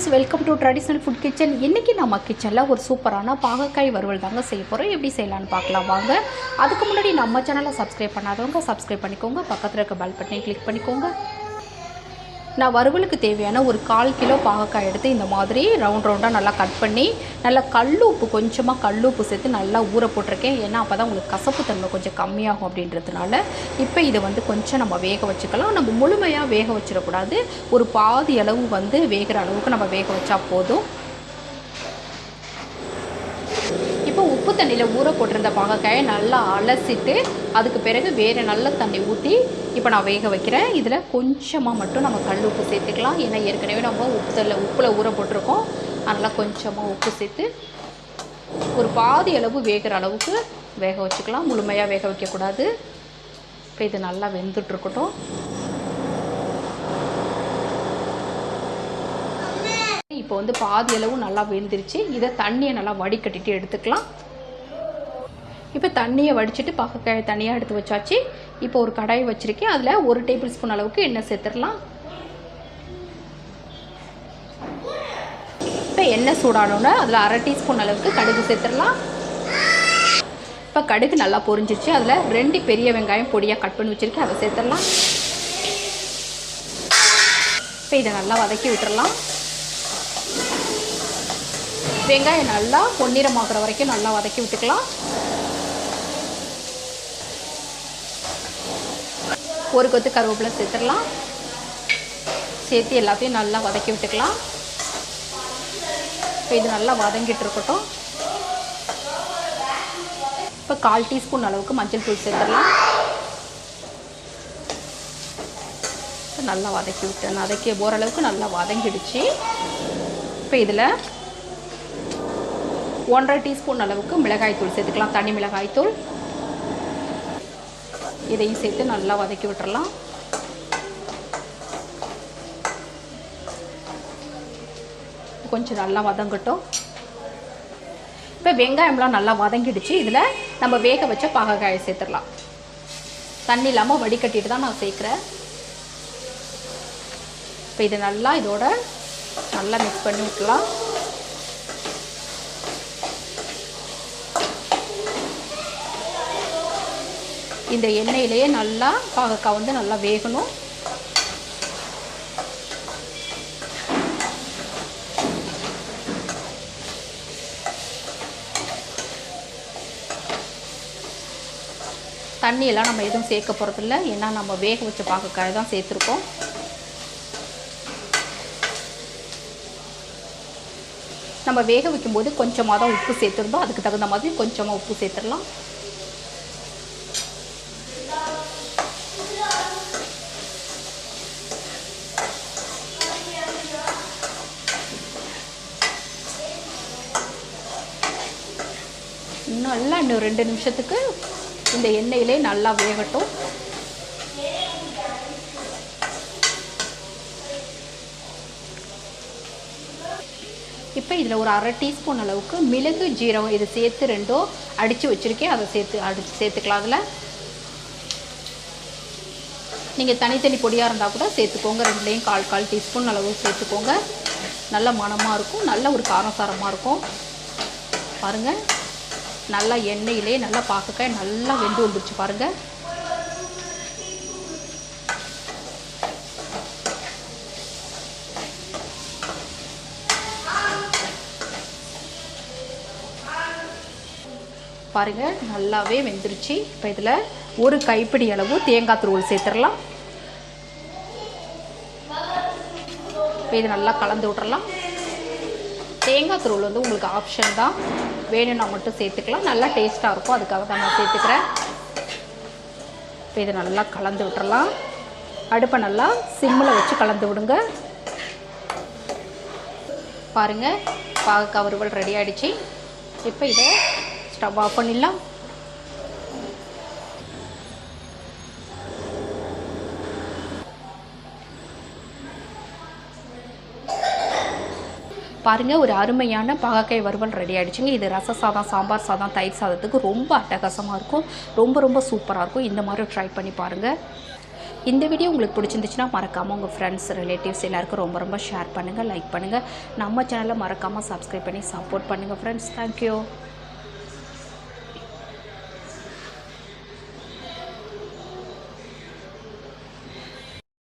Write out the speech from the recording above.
Friends welcome to traditional food kitchen இன்றைக்கி நம்ம கிச்சனில் ஒரு சூப்பரான பாகக்காய் வறுவல் தாங்க செய்ய போகிறோம் எப்படி செய்யலான்னு பார்க்கலாம் வாங்க. அதுக்கு முன்னாடி நம்ம சேனலை சப்ஸ்கிரைப் பண்ணாதவங்க சப்ஸ்கிரைப் பண்ணிக்கோங்க. பக்கத்தில் இருக்க பெல் பட்டனை கிளிக் பண்ணிக்கோங்க. நான் வறுவலுக்கு தேவையான ஒரு கால் கிலோ பாகக்காய் எடுத்து இந்த மாதிரி ரவுண்ட் ரவுண்டாக நல்லா கட் பண்ணி நல்லா கல் உப்பு கொஞ்சமாக கல்லுப்பு சேர்த்து நல்லா ஊற போட்டிருக்கேன். ஏன்னா அப்போ தான் உங்களுக்கு கசப்பு தன்மை கொஞ்சம் கம்மியாகும் அப்படின்றதுனால இப்போ இதை வந்து கொஞ்சம் நம்ம வேக வச்சுக்கலாம். நம்ம முழுமையாக வேக வச்சிடக்கூடாது. ஒரு பாதி அளவு வந்து வேகிற அளவுக்கு நம்ம வேக வச்சா போதும் இப்போ உப்பு தண்ணியில் ஊற போட்டிருந்த பாகக்காயை நல்லா அலசிட்டு அதுக்கு பிறகு வேறு நல்ல தண்ணி ஊற்றி இப்போ நான் வேக வைக்கிறேன். இதில் கொஞ்சமாக மட்டும் நம்ம கல் உப்பு சேர்த்துக்கலாம். ஏன்னா ஏற்கனவே நம்ம உப்பு தண்ணில் உப்பில் ஊற போட்டிருக்கோம். அதனால் கொஞ்சமாக உப்பு சேர்த்து ஒரு பாதி அளவு வேகிற அளவுக்கு வேக வச்சுக்கலாம். முழுமையாக வேக வைக்கக்கூடாது. இப்போ இது நல்லா வெந்துட்டுருக்கட்டும் இப்போ வந்து பாதி அளவு நல்லா வெந்துருச்சு. இதை தண்ணியை நல்லா வடிகட்டிட்டு எடுத்துக்கலாம். இப்போ தண்ணியை வடிச்சிட்டு பக்கக்காயை தனியாக எடுத்து வச்சாச்சு. இப்போ ஒரு கடாய் வச்சுருக்கேன். அதில் ஒரு டேபிள் ஸ்பூன் அளவுக்கு எண்ணெய் சேர்த்துடலாம். இப்போ எண்ணெய் சூடானோன்னு அதில் அரை டீஸ்பூன் அளவுக்கு கடுகு சேர்த்துடலாம். இப்போ கடுகு நல்லா பொரிஞ்சிருச்சு. அதில் ரெண்டு பெரிய வெங்காயம் பொடியாக கட் பண்ணி வச்சுருக்கேன். அதை சேர்த்துடலாம். இப்போ இதை நல்லா வதக்கி விட்டுறலாம் வெங்காயம் நல்லா பொன்னிறமாக்குற வரைக்கும் நல்லா வதக்கி விட்டுக்கலாம். ஒரு கொத்து கருவேப்பிலை சேர்த்துடலாம். சேர்த்து எல்லாத்தையும் நல்லா வதக்கி விட்டுக்கலாம். இப்போ இது நல்லா வதங்கிட்டு இருக்கட்டும். இப்போ கால் டீஸ்பூன் அளவுக்கு மஞ்சள் தூள் சேர்த்துடலாம். நல்லா வதக்கி விட்டேன். வதக்கி ஓரளவுக்கு நல்லா வதங்கிடுச்சு. இப்போ இதில் ஒன்றரை டீஸ்பூன் அளவுக்கு மிளகாய் தூள் சேர்த்துக்கலாம். தனி மிளகாய்த்தூள். இதையும் சேர்த்து நல்லா வதக்கி விட்டுறலாம். கொஞ்சம் நல்லா வதங்கட்டும். இப்போ வெங்காயம்லாம் நல்லா வதங்கிடுச்சு. இதில் நம்ம வேக வச்ச பாகக்காயை சேர்த்துடலாம். தண்ணி இல்லாமல் வடிகட்டிட்டு தான் நான் சேர்க்குறேன். இப்போ இது நல்லா இதோட நல்லா மிக்ஸ் பண்ணி விட்டுலாம் இந்த எண்ணெயிலேயே நல்லா பாகக்காய் வந்து நல்லா வேகணும். தண்ணியெல்லாம் நம்ம எதுவும் சேர்க்க போகிறதில்ல ஏன்னா நம்ம வேக வச்ச பாகக்காய் தான் சேர்த்துருக்கோம். நம்ம வேக வைக்கும்போது கொஞ்சமாக தான் உப்பு சேர்த்துருந்தோம். அதுக்கு தகுந்த மாதிரி கொஞ்சமாக உப்பு சேர்த்துடலாம் நல்லா இன்னும் ரெண்டு நிமிஷத்துக்கு இந்த எண்ணெயிலே நல்லா வேகட்டும். இப்போ இதில் ஒரு அரை டீஸ்பூன் அளவுக்கு மிளகு ஜீரகம் இது சேர்த்து ரெண்டோ அடித்து வச்சுருக்கேன். அதை சேர்த்து அடித்து சேர்த்துக்கலாம் அதில். நீங்கள் தனித்தனி பொடியாக இருந்தால் கூட சேர்த்துக்கோங்க. ரெண்டுலேயும் கால் கால் டீஸ்பூன் அளவு சேர்த்துக்கோங்க. நல்ல மணமாக இருக்கும். நல்ல ஒரு காரசாரமாக இருக்கும். பாருங்கள் நல்லா எண்ணெயிலே நல்லா பார்க்க நல்லா வெந்து வந்துருச்சு பாருங்கள் பாருங்கள் நல்லாவே வெந்துருச்சு. இப்போ இதில் ஒரு கைப்பிடி அளவு தேங்காய் துருவல் சேர்த்துடலாம். இப்போ இது நல்லா கலந்து விட்றலாம் தேங்காய் துருவல் வந்து உங்களுக்கு ஆப்ஷன் தான். வேணும்னா மட்டும் சேர்த்துக்கலாம். நல்லா டேஸ்ட்டாக இருக்கும். அதுக்காக தான் நான் சேர்த்துக்கிறேன். இப்போ இதை நல்லா கலந்து விட்டுறலாம். அடுப்பை நல்லா சிம்மில் வச்சு கலந்து விடுங்க. பாருங்கள் பாகக்காய் வறுவல் ரெடி ஆகிடுச்சு இப்போ இதை ஸ்டவ் ஆஃப் பண்ணிடலாம். பாருங்கள் ஒரு அருமையான பாகக்காய் வறுவல் ரெடி ஆகிடுச்சுங்க இது ரச சாதம் சாம்பார் சாதம் தயிர் சாதத்துக்கு ரொம்ப அட்டகாசமாக இருக்கும். ரொம்ப ரொம்ப சூப்பராக இருக்கும். இந்த மாதிரி ட்ரை பண்ணி பாருங்கள் இந்த வீடியோ உங்களுக்கு பிடிச்சிருந்துச்சுன்னா மறக்காமல் உங்கள் ஃப்ரெண்ட்ஸ் ரிலேட்டிவ்ஸ் எல்லாருக்கும் ரொம்ப ரொம்ப ஷேர் பண்ணுங்கள் லைக் பண்ணுங்கள் நம்ம சேனலை மறக்காமல் சப்ஸ்கிரைப் பண்ணி சப்போர்ட் பண்ணுங்கள் ஃப்ரெண்ட்ஸ் தேங்க்யூ